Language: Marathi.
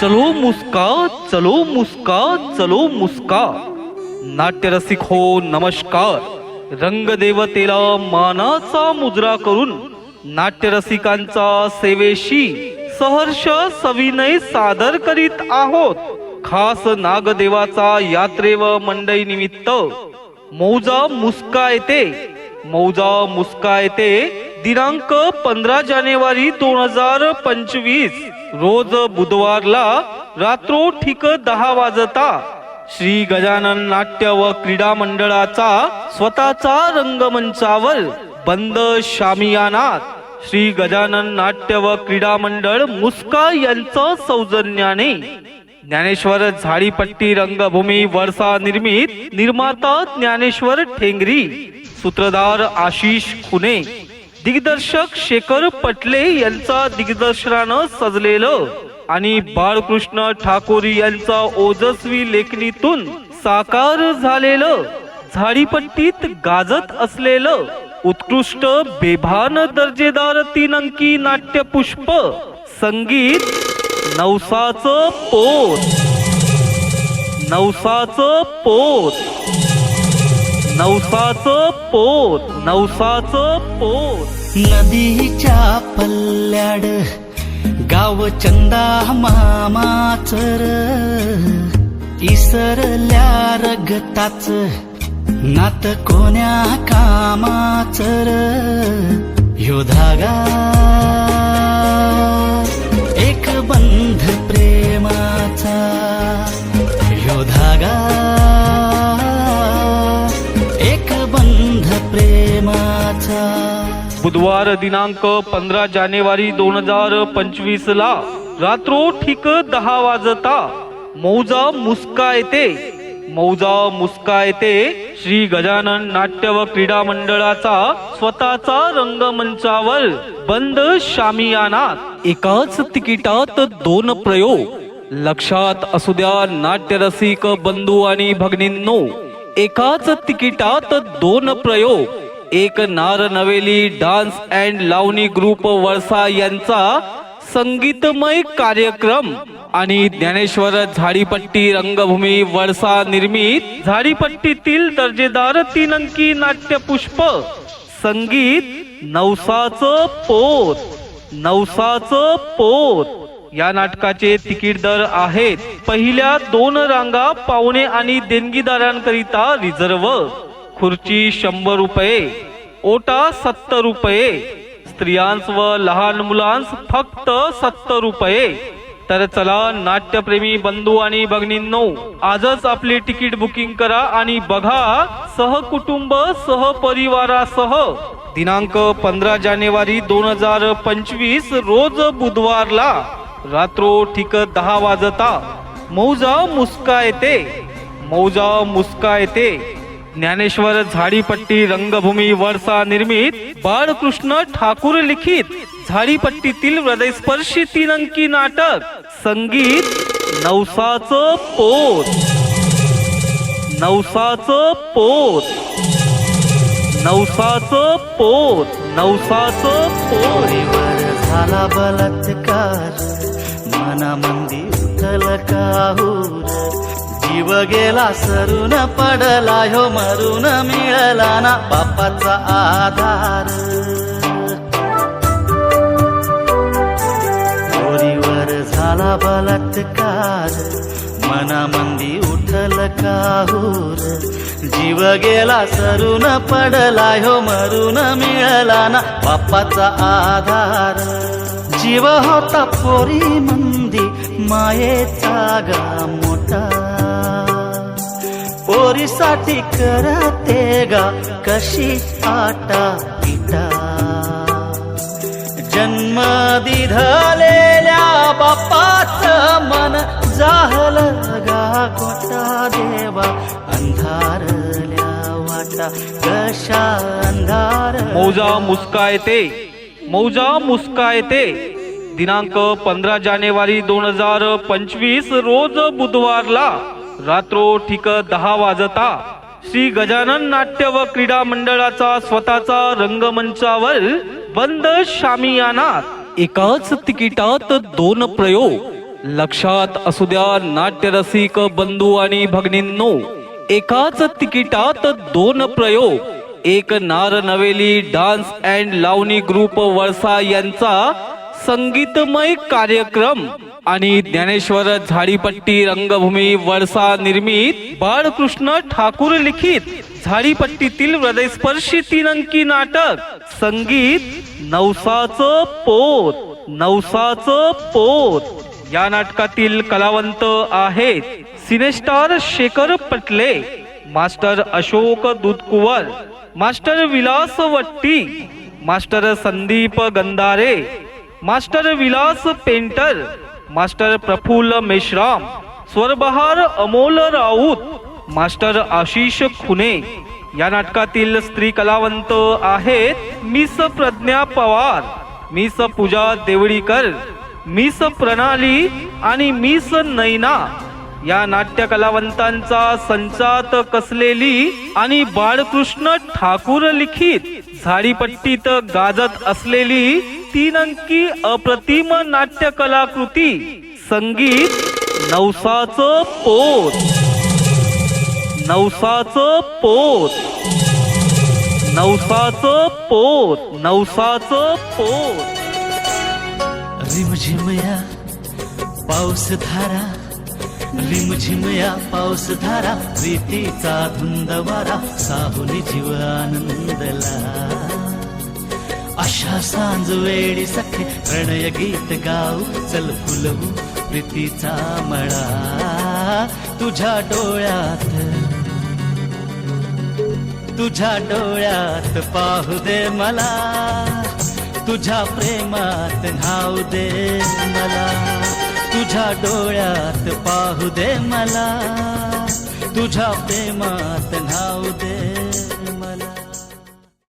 चलो मुस्का चलो मुस्का चलो मुस्का। नाट्यरसिक हो नमस्कार। रंगदेवतेला मानाचा मुजरा करून नाट्यरसिकांचा सेवेशी सहर्ष सविनय सादर करीत आहोत। खास नागदेवाचा यात्रे व मंडई निमित्त। मौजा मुस्का येते। मौजा मुस्का येते। दिनांक पंधरा जानेवारी दोन हजार पंचवीस रोज बुधवारला रात्रो ठीक दहा वाजता श्री गजानन नाट्य व क्रीडा मंडळाचा स्वतःचा रंगमंचावर बंद शामियानात श्री गजानन नाट्य व क्रीडा मंडळ मुस्का यांचं सौजन्याने ज्ञानेश्वर झाडीपट्टी रंगभूमी वर्षा निर्मित निर्माता ज्ञानेश्वर ठेंगरी सूत्रधार आशिष खुने दिग्दर्शक शेखर पटले यांचा दिग्दर्शनानं सजलेलं आणि बाळकृष्ण ठाकोरी यांचा ओजस्वी लेखणीतून साकार झालेलं झाडीपट्टीत गाजत असलेलं उत्कृष्ट बेभान दर्जेदार तीन अंकी नाट्यपुष्प संगीत नवसाचं पोत. नवसाचं पोत. नवसाचं पोत नवसाचं पोत. नदीच्या पल्ल्याड गाव चंदा मामाचर. इसरल्या रगताच नात कोण्या कामाचर. ह्यो धागा. एक बंध प्रेमाचा ह्यो धागा. प्रेमाचा. बुधवार दिनांक पंधरा जानेवारी दोन हजार पंचवीस ला रात्रो ठीक दहा वाजता मौजा मुस्का येते. मौजा मुस्का येते श्री गजानन नाट्य व क्रीडा मंडळाचा स्वतःचा रंगमंचावर बंद शामियानात. एकाच तिकिटात दोन प्रयोग. लक्षात असू द्या नाट्यरसिक बंधू आणि भगिनींनो एकाच तिकिटात दोन प्रयोग. एक नार नवेली डान्स अँड लावणी ग्रुप वळसा यांचा संगीतमय कार्यक्रम आणि ज्ञानेश्वर झाडीपट्टी रंगभूमी वळसा निर्मित. झाडीपट्टीतील दर्जेदार तीन अंकी नाट्यपुष्प संगीत नवसाचं पोत नवसाचं पोत. या नाटकाचे तिकीट दर आहेत. पहिल्या दोन रांगा पाहुणे आणि देणगीदारांकरिता रिझर्व. खुर्ची शंभर रुपये ओटा सत्तर रुपये स्त्रियांस व लहान मुलांस फक्त सत्तर रुपये. तर चला नाट्यप्रेमी बंधू आणि भगिनींनो आजच आपली तिकीट बुकिंग करा आणि बघा सहकुटुंब सहपरिवारासह. दिनांक पंधरा जानेवारी दोन हजार पंचवीस रोज बुधवारला. रात्रो ठीक दहा वाजता. मौजा मुस्का येते मौजा मुस्का येते ज्ञानेश्वर झाडीपट्टी रंगभूमी वरसा निर्मित. बाळकृष्ण ठाकूर लिखित. झाडीपट्टीतील हृदयस्पर्शी तीन अंकी नाटक. संगीत नवसाच पोत. नवसाच पोत. नवसाचं पोत. नवसाच पोत. झाला बलात्कार मनामंदी उठल काहूर जीव गेला सरून पडला ह्यो मरून मिळाला ना बापाचा आधार. पोरीवर झाला बलात्कार मनामंदी उठल काहूर जीव गेला सरून पडला हो मरून मिळाला ना बाप्पाचा आधार. जीव होता पोरी मंदी मायेचा गा मोठा. पोरीसाठी करते गा कशी आटा पिटा जन्म दिधलेल्या बापाच मन झालं गा कोटा देवा. अंधारल्या वाटा कशा अंधार मौजा मुस्का येते मौजा मुस्का येते दिनांक पंधरा जानेवारी दोन हजार पंचवीस रोज बुधवारला रात्रो ठीक दहा वाजता श्री गजानन नाट्य व क्रीडा मंडळाचा स्वतःचा रंगमंचावर बंद शामियानात. एकाच तिकिटात दोन प्रयोग. लक्षात असू द्या नाट्यरसिक बंधू आणि भगिनींनो एकाच तिकिटात दोन प्रयोग. एक नार नवेली डान्स अँड लावणी ग्रुप वळसा यांचा संगीतमय कार्यक्रम आणि ज्ञानेश्वर झाडीपट्टी रंगभूमी वळसा निर्मित बाळकृष्ण ठाकूर लिखित झाडीपट्टीतील हृदयस्पर्शी तीन अंकी नाटक. संगीत नवसाचं पोत नवसाचं पोत. या नाटकातील कलावंत आहेत cine star Shekhar Patle master Ashok Dudhkuwar master Vilas Watti master Sandeep Gandhare master Vilas painter master Praful Meshram स्वरबहार Amol Raut master Ashish Khune. या नाटकातील स्त्री कलावंत आहेत miss Pragya Pawar miss Pooja Devdikar miss Pranali आणि मिस नैना. या नाट्य कलावंतांचा संचात कसलेली आणि बाळकृष्ण ठाकूर लिखित झाडीपट्टीत गाजत असलेली तीन अंकी अप्रतिम नाट्य कलाकृती संगीत नवसाचं पोत. नवसाचं पोत. नवसाचं पोत. नवसाचं पोत. रिमझिमया पाऊस धारा रिमझिमया पाऊस धारा प्रीतीचा धुंद वारा साहुली जीव आनंदला. अशा सांज वेळी सखे प्रणय गीत गाऊ चल फुलवू प्रीतीचा मळा. तुझ्या डोळ्यात तुझ्या डोळ्यात पाहू दे मला. तुझ्या प्रेमात न्हाऊ दे मला. तुझ्या डोळ्यात पाहू दे मला. तुझ्या प्रेमात न्हाऊ दे.